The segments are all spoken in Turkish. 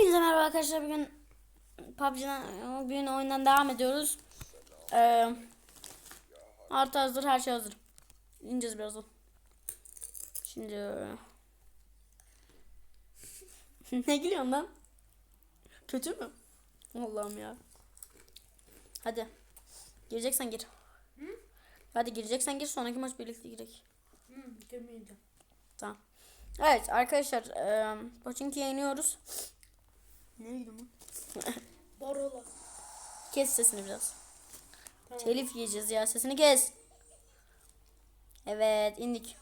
Hepinize merhaba arkadaşlar. Bugün PUBG'den bugün oyundan devam ediyoruz. Ee, artı hazır, her şey hazır. İneceğiz birazdan. Şimdi ne gülüyorsun lan? Kötü mü? Allah'ım ya. Hadi. Gireceksen gir. Hadi gireceksen gir sonraki maç birlikte girek. Hı, girmeyeceğim. Tamam. Evet arkadaşlar e, Pochinki'ye iniyoruz. Ne gidiyorum Barola. Kes sesini biraz. Tamam. Telif yiyeceğiz ya sesini kes. Evet indik.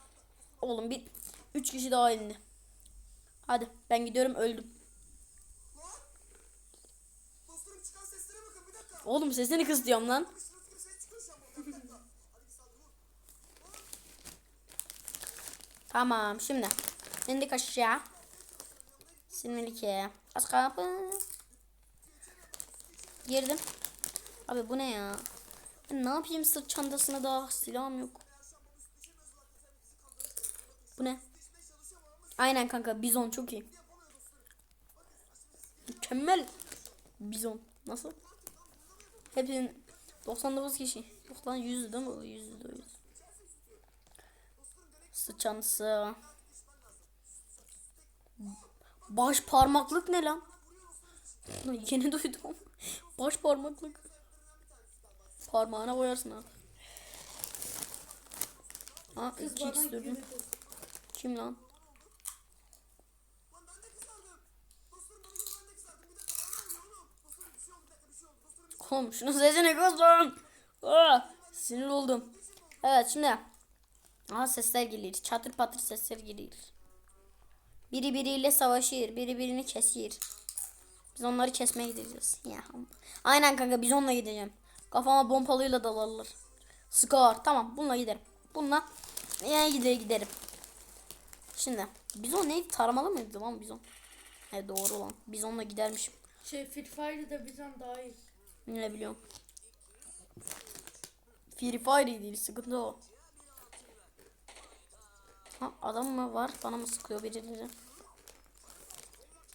Oğlum bir üç kişi daha indi. Hadi ben gidiyorum öldüm. Dostlarım çıkan seslere bakın bir dakika. Oğlum sesini kıs diyorum lan. Tamam şimdi indik aşağı. Sinirlik Az kapı. Girdim. Abi bu ne ya? Ben ne yapayım sırt çantasına da silahım yok. Bu ne? Aynen kanka bizon çok iyi. Mükemmel. Bizon. Nasıl? Hepsinin 99 kişi. Yok lan 100 değil mi? o? 100 de 100. Baş parmaklık ne lan? Yeni duydum. Baş parmaklık. Parmağına koyarsın ha. Ha iki x güldü. Kim lan? Oğlum? Şunu sesini kız lan. Aa, sinir oldum. Evet şimdi. Aha sesler geliyor. Çatır patır sesler geliyor. Biri biriyle savaşır. Biri birini kesir. Biz onları kesmeye gideceğiz. Ya. Aynen kanka biz onunla gideceğim. Kafama pompalıyla dalarlar. Scar. Tamam bununla giderim. Bununla yani gider giderim. Şimdi bizon neydi? Taramalı mıydı lan bizon? He doğru lan. Bizonla gidermişim. Şey Free Fire'da bizden daha iyi. Ne biliyorum. Free Fire değil sıkıntı o. Ha, adam mı var? Bana mı sıkıyor birileri?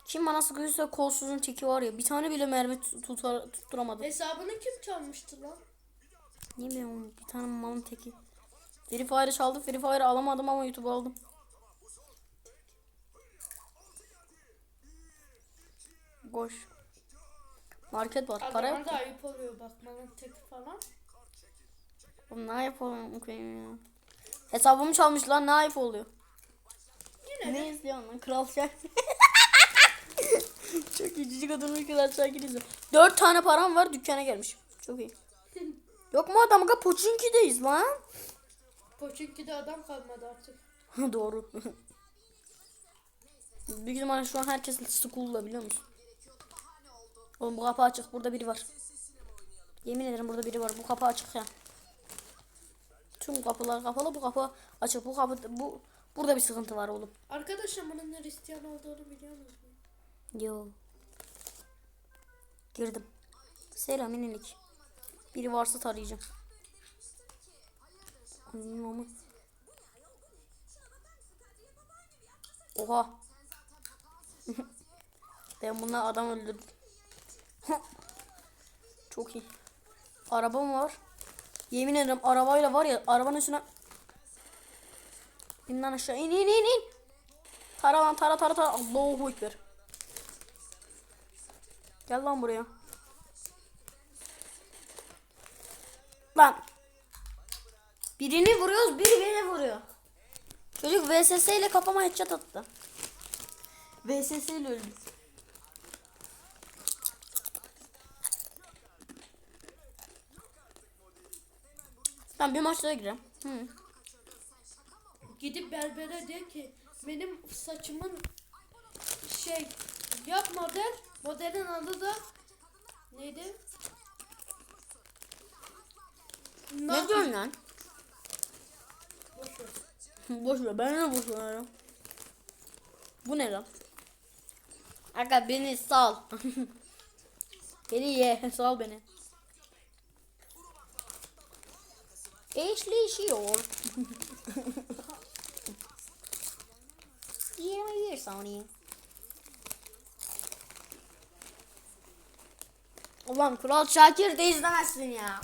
Kim bana sıkıyorsa kolsuzun teki var ya. Bir tane bile mermi tut- tutar, tutturamadı. Hesabını kim çalmıştı lan? Ne bileyim bir tane malın teki. Free Fire çaldı. Free Fire alamadım ama YouTube aldım. Boş. Market var. Para yok. Adama da ayıp oluyor bakmanın tek falan. Oğlum ne oluyor koyayım ya. Hesabımı çalmışlar ne ayıp oluyor. Yine Ne de izliyorsun lan Kral Şakir? Çok iyi cici kadın Kral Şakir izliyor. Dört tane param var dükkana gelmiş. Çok iyi. Yok mu adam aga Pochinki'deyiz lan. Pochinki'de adam kalmadı artık. Doğru. Büyük ihtimalle şu an herkes school'da biliyor musun? Oğlum bu kapı açık burada biri var. Yemin ederim burada biri var. Bu kapı açık ya. Tüm kapılar kapalı bu kapı açık. Bu kapı bu burada bir sıkıntı var oğlum. Arkadaşlar bunun Hristiyan olduğunu biliyor musunuz? Yo. Girdim. Selam inilik. Biri varsa tarayacağım. Anam ama. Oha. ben bunlar adam öldürdüm. Çok iyi. Arabam var. Yemin ederim arabayla var ya arabanın üstüne İn lan aşağı in in in in. Tara lan tara tara tara. Allahu Ekber. Gel lan buraya. Lan. Birini vuruyoruz, biri beni vuruyor. Çocuk VSS ile kafama headshot attı. VSS ile öldü. Ben bir maç daha gireceğim. Hı. Gidip berbere diyor ki benim saçımın şey yap model. Modelin adı da neydi? Ne diyorsun lan? Boş ver. boş ver. Ben ne boş ver? Bu ne lan? Aga beni sal. beni ye. Sal beni. Eşleşiyor. 21 saniye. Ulan Kral Şakir de izlemezsin ya.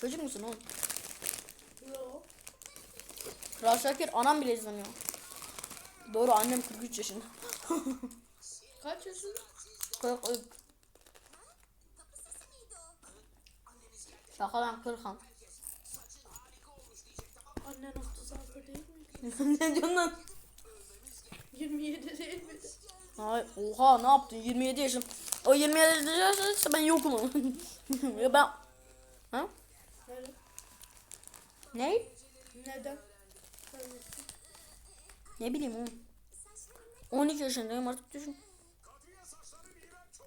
Çocuk musun oğlum? Yo. Kral Şakir anam bile izlemiyor. Doğru annem 43 yaşında. Kaç yaşında? 43. Şaka lan kırkan. Annen 36 değil miydi? ne diyorsun lan? 27 değil miydi? Ay, oha ne yaptın 27 yaşım. O 27 yaşındaysa ben yokum. ya ben... Ha? Ne? Neden? Ne bileyim oğlum. 12 yaşındayım artık düşün.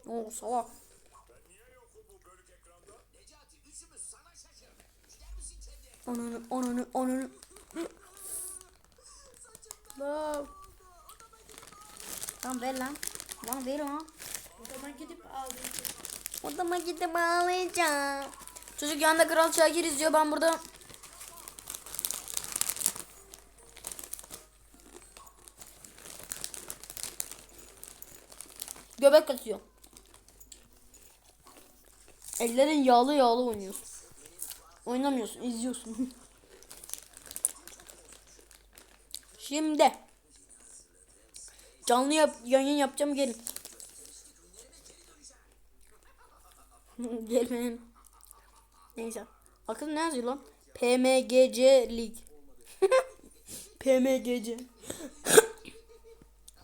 Oo salak. Ananı ananı ananı. Lan. Lan ver lan. Lan ver lan. O zaman gidip ağlayacağım. Odama gidip ağlayacağım. Çocuk yanında Kral Şakir izliyor ben burada. Göbek atıyor. Ellerin yağlı yağlı oynuyorsun. Oynamıyorsun, izliyorsun. Şimdi canlı yap yayın yapacağım gelin. Gelmeyin. Neyse. Bakın ne yazıyor lan? PMGC Lig. PMGC.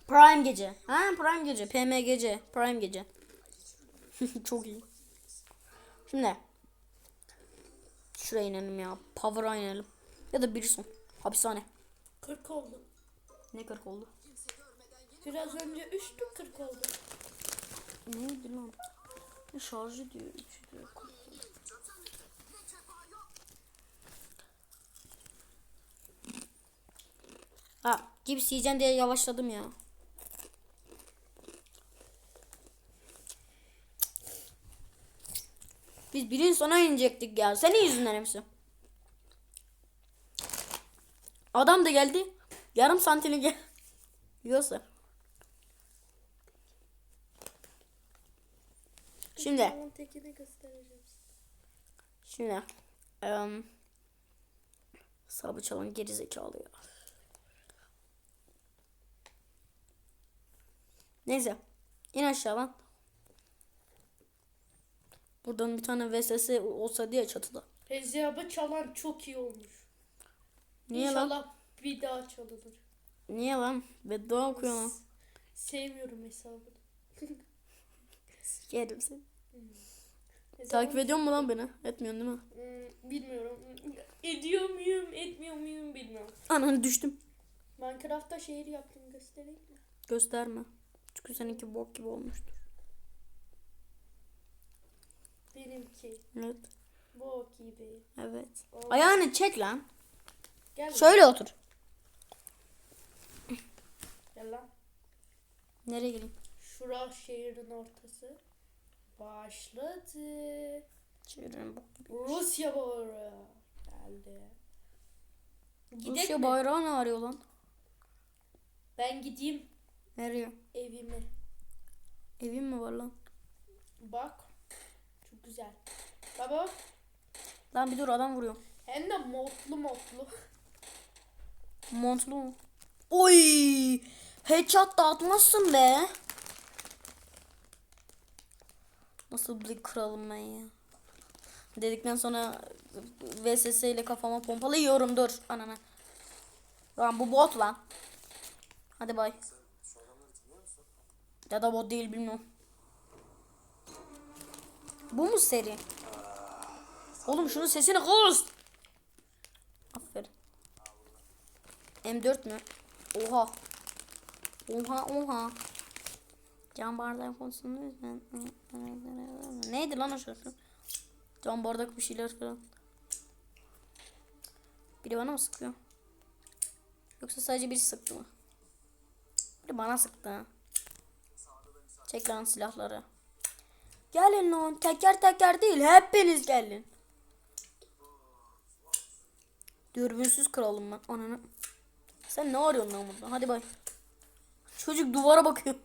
Prime gece. Ha Prime gece. PMGC. Prime gece. Çok iyi. Şimdi. Şuraya inelim ya. Power'a inelim. Ya da bir son. Hapishane. 40 oldu. Ne kırk oldu? Biraz önce 3'tü 40 oldu. Neydi lan? Ne şarjı diyor. Ha, cips yiyeceğim diye yavaşladım ya. Biz birin sona inecektik ya. Senin yüzünden hepsi. Adam da geldi. Yarım santini gel. Yiyorsa. Şimdi. Şimdi. Um, sabı çalan geri zekalı ya. Neyse. İn aşağıdan. Buradan bir tane VSS olsa diye çatıda. Hesabı çalan çok iyi olmuş. Niye lan? İnşallah bir daha çalınır. Niye lan? Beddua okuyor lan. Sevmiyorum hesabını. Yerim seni. Hesabı- Takip ediyor mu lan beni? Etmiyorsun değil mi? Hmm, bilmiyorum. Ediyor muyum, etmiyor muyum bilmiyorum. Ananı düştüm. Minecraft'ta şehir yaptım göstereyim mi? Gösterme. Çünkü seninki bok gibi olmuştur. Benimki Evet. bu gibi. Evet. Oo. Ayağını çek lan. Gel, Şöyle otur. gel lan. Nereye gireyim? Şura şehrin ortası. Başladı. Gibi. Rusya bayrağı geldi. Gidek Rusya mi? bayrağı ne arıyor lan? Ben gideyim Nereye? evime. Evim mi var lan? Bak. Güzel. Baba. Lan bir dur adam vuruyor. Hem de modlu modlu. Montlu mu? Oy! Headshot da atmazsın be. Nasıl bir kralım ben ya. Dedikten sonra VSS ile kafama pompalı yiyorum dur anana. Lan bu bot lan. Hadi bay. Ya da bot değil bilmiyorum. Bu mu seri? Oğlum şunun sesini kız. Aferin. M4 mü? Oha. Oha oha. Can bardağı konusunda. Neydi lan o şarkı? Can bardak bir şeyler falan. Biri bana mı sıkıyor? Yoksa sadece biri sıktı mı? Biri bana sıktı. Çek lan silahları. Gelin lan teker teker değil hepiniz gelin. Dürbünsüz kralım ben ananı. Sen ne arıyorsun lan burada? Hadi bay. Çocuk duvara bakıyor.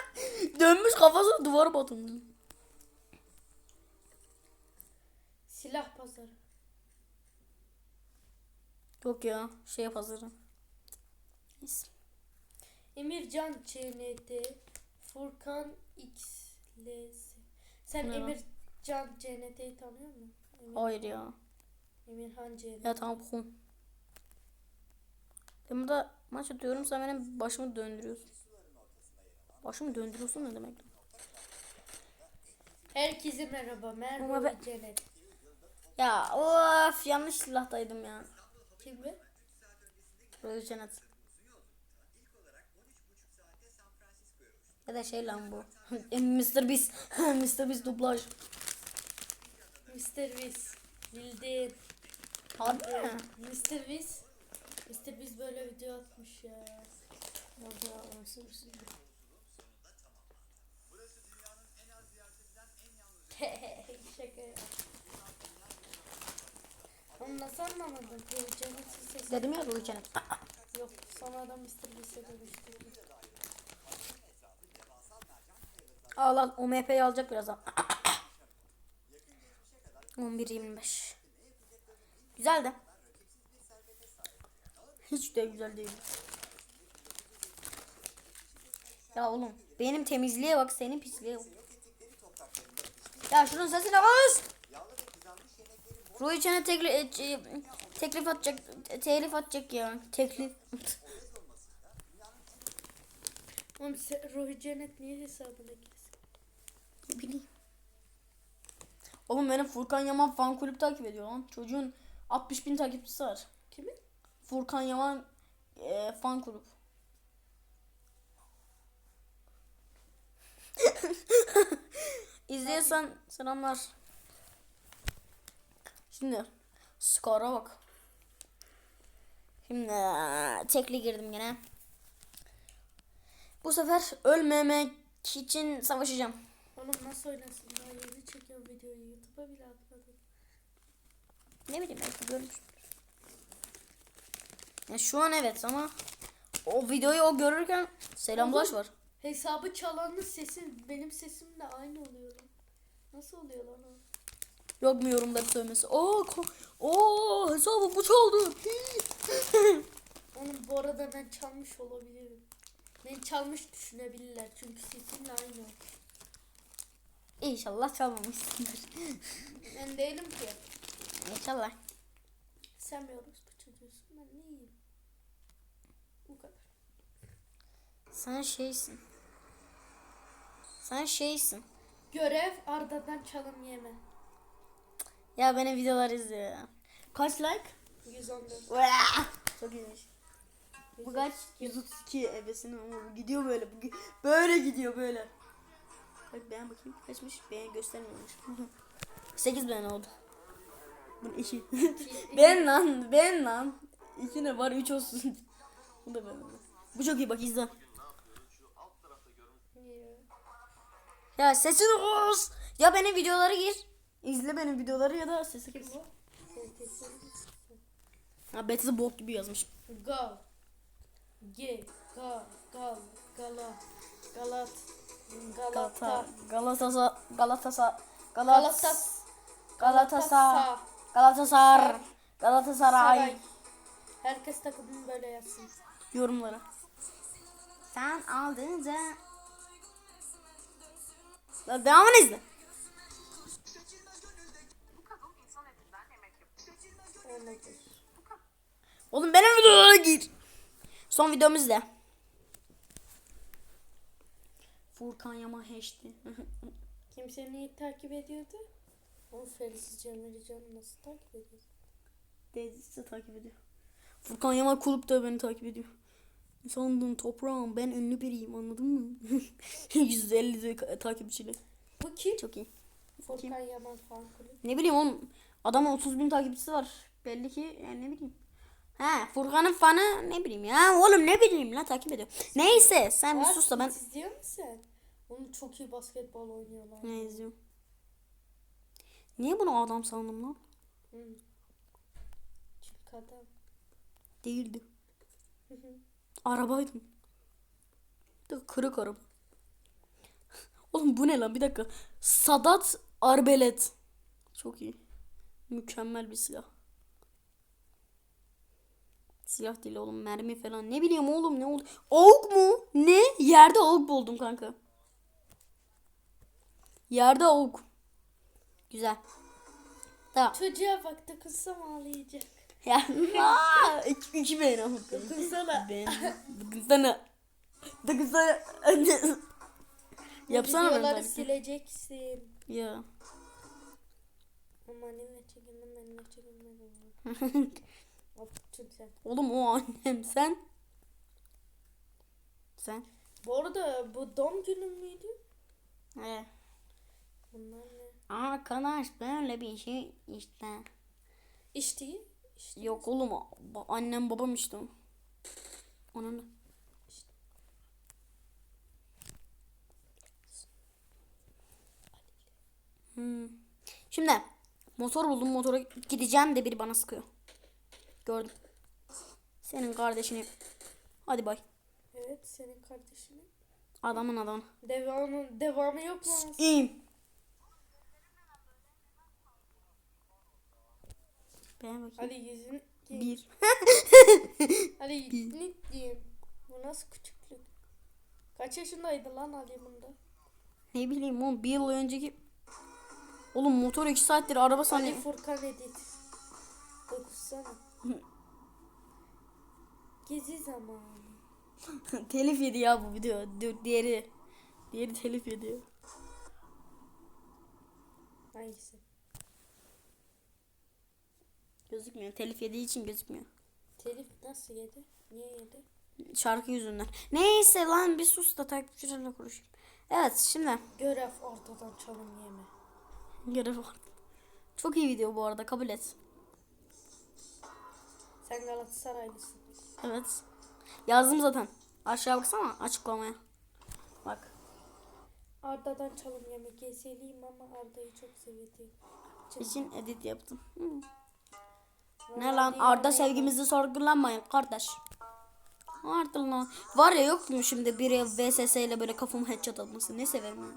Dönmüş kafasına duvar batırmış. Silah pazarı. Yok ya şey hazırım. Neyse. Emircan CNT. Furkan XLS. Sen lan? Emircan CNT'yi tanıyor musun? Emir, Hayır ya. Emirhan CNT. Ya tamam kum. Ben burada maç atıyorum sen benim başımı döndürüyorsun. Başımı döndürüyorsun ne demek? Herkese merhaba. Merhaba ben- Cennet. Ya of yanlış silahtaydım ya. Kim mi? Böyle cennet. Ya da şey lan bu. Mr. Beast. Mr. Beast dublaj. Mr. Wiz. Bildin. Harbi mi? Mr. Wiz. Mr. Wiz böyle video atmış ya. Mr. Beast. Şaka ya. Onu nasıl anlamadın? Bu sesi. Dedim ya böyle cennet. Yok sonradan Mr. Beast'e dönüştürdüm. Al al o MP'yi alacak birazdan. 11.25 Güzel de. Hiç de güzel değil. Ya oğlum benim temizliğe bak senin pisliğe bak. Ya şunun sesine kız. Ruhi çene tekli, e, e, teklif atacak, telif atacak ya. Teklif. Oğlum Ruhi Cennet niye hesabına girsin? Bileyim. Oğlum benim Furkan Yaman fan kulüp takip ediyor lan. Çocuğun 60 bin takipçisi var. Kimin? Furkan Yaman e, fan kulüp. İzliyorsan selamlar. Şimdi skora bak. Şimdi tekli girdim yine. Bu sefer ölmemek için savaşacağım. Oğlum nasıl oynasın? Daha yeni çekiyorum videoyu. YouTube'a bile atmadım. Ne bileyim belki görmüştür. Ya şu an evet ama o videoyu o görürken selamlaş var. Hesabı çalanın sesi benim sesimle aynı oluyor. Nasıl oluyor lan o? Yok mu yorumları söylemesi? Oo, oo hesabı bu çaldı. Onun bu arada ben çalmış olabilirim. Ben çalmış düşünebilirler çünkü sesimle aynı. İnşallah çalmamışsındır. Ben değilim ki. İnşallah. Sen bir orospu çocuğusun ben neyim? Bu kadar. Sen şeysin. Sen şeysin. Görev Arda'dan çalım yeme. Ya benim videolar izliyor ya. Kaç like? 114. Vaa! Çok iyiymiş. Bu kaç? 132 ebesinin ama gidiyor böyle. Böyle gidiyor böyle. Bak beğen bakayım. Kaçmış? Beğen göstermiyormuş. 8 beğen oldu. Bu 2. beğen lan. Beğen lan. 2 ne var? 3 olsun. Bu da beğen. Bu çok iyi bak izle. Ya sesini kız. Ya benim videoları gir. İzle benim videoları ya da sesi Kim kız. Ha Betty bok gibi yazmış. Gal. G. Ga. Gal. Gala. Galat. Galata, Galata. Galatasaray, Galatasaray, Galatas. Galatasaray, Galatasaray, Galatasaray Saray. Herkes takımını böyle yazsın. yorumlara. Sen aldınca La devamını izle. Oğlum benim videolara gir. Son videomuz izle. Furkan Yaman HD. Kim seni takip ediyordu? O Feris Cemil Can'ı nasıl takip ediyordu? Teyzesi takip ediyor. Furkan Yaman kulüp de beni takip ediyor. Sandın toprağım ben ünlü biriyim anladın mı? 150 de takipçili. Bu kim? Çok iyi. Furkan Yaman fan kulübü. Ne bileyim oğlum adamın 30 bin takipçisi var. Belli ki yani ne bileyim. Ha Furkan'ın fanı ne bileyim ya oğlum ne bileyim la takip ediyor. Neyse sen bir sus da ben izliyor musun sen? Onu çok iyi basketbol oynuyorlar. ne izliyorum. Niye bunu adam sandım lan? Hı. Çünkü adam. Değildi. Arabaydım. Da kırık araba. Oğlum bu ne lan bir dakika. Sadat Arbelet. Çok iyi. Mükemmel bir silah. Silah değil oğlum mermi falan. Ne bileyim oğlum ne oldu? Avuk mu? Ne? Yerde avuk buldum kanka. Yerde avuk. Güzel. Tamam. Çocuğa bak dokunsam ağlayacak. Ya iki, iki beğen ama. Dokunsana. Ben dokunsana. Dokunsana. Yapsana ben Videoları sileceksin. Ya. Ama annemle çekindim benimle çekinmedim. Oğlum o annem sen. Sen. Bu arada bu doğum günün müydü? He. Bunlar ne? Arkadaş böyle bir şey işte. İçti. İçti. Yok oğlum annem babam işte. Onun. Hmm. Şimdi motor buldum motora gideceğim de biri bana sıkıyor. Gördüm. Senin kardeşini. Hadi bay. Evet senin kardeşinin. Adamın adamı. Devamı, devamı yok mu? İyiyim. Ben bakayım. Hadi yüzün. Bir. Hadi ne diyeyim? Bu nasıl küçüklük? Kaç yaşındaydı lan Ali bunda? Ne bileyim oğlum bir yıl önceki Oğlum motor 2 saattir araba Ali sanıyor. Furkan Edit. Dokunsana. Gezi zamanı. telif yedi ya bu video. Di- Diğeri. Diğeri telif yedi. Hangisi? Gözükmüyor. Telif yediği için gözükmüyor. Telif nasıl yedi? Niye yedi? Şarkı yüzünden. Neyse lan bir sus da takipçilerle konuşayım. Evet şimdi Görev ortadan çalım yeme. görev var. Çok iyi video bu arada kabul et. Sen Galatasaraylısın. Evet. Yazdım zaten. Aşağı baksana açıklamaya. Bak. Arda'dan çalım yeme. Gezeliyim ama Arda'yı çok sevdim. için edit yaptım. Hı. Ne lan Arda sevgimizi sorgulanmayın kardeş. Arda lan. Var ya yok mu şimdi biri VSS ile böyle kafamı headshot atması. Ne severim ya.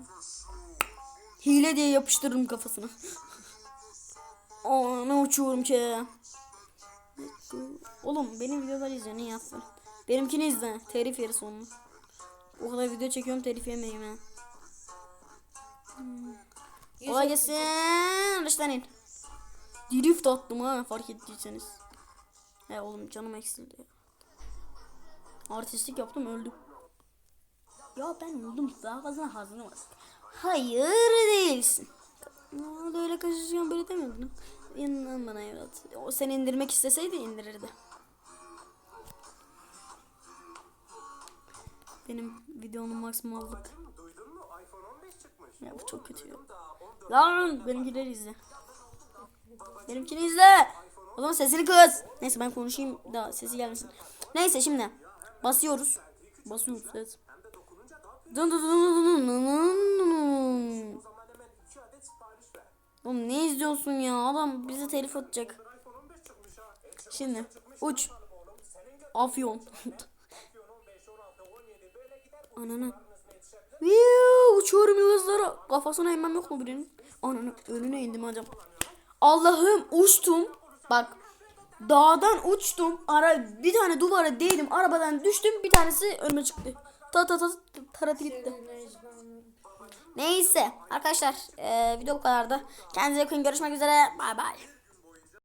Hile diye yapıştırırım kafasına. Aa ne uçuyorum ki. Oğlum benim videoları izle ne yapsın. Benimkini izle. Telif yeri sonunu. O kadar video çekiyorum telif yemeyeyim ha. Kolay gelsin. Dışlanın. Drift attım ha fark ettiyseniz. He oğlum canım eksildi. Artistlik yaptım öldüm. Ya ben öldüm daha fazla hazine var. Hayır değilsin. Öyle kaçacağım böyle demiyordun. İnan bana evlat. O seni indirmek isteseydi indirirdi. Benim videonun 15 çıkmış. Ya bu çok kötü ya. Daha 14 Lan benimkileri izle. Benimkini izle. O zaman sesini kız. Neyse ben konuşayım da sesi gelmesin. Neyse şimdi basıyoruz. Basıyoruz evet. Dın dın dın dın dın dın dın. Oğlum ne izliyorsun ya? Adam bize telif atacak. iPhone 15 çıkmış ha. E, Şimdi uç. Afyon. Afyon 15, 16, 17 böyle gider. Bu Ananı. Viu, uçuyorum yıldızlara. Kafasına inmem yok mu birinin? Ananı önüne indim hocam. Allah'ım uçtum. Bak dağdan uçtum. Ara bir tane duvara değdim. Arabadan düştüm. Bir tanesi önüme çıktı. Ta ta ta taratı gitti. Neyse arkadaşlar eee video bu kadardı. Kendinize bakın görüşmek üzere. Bay bay.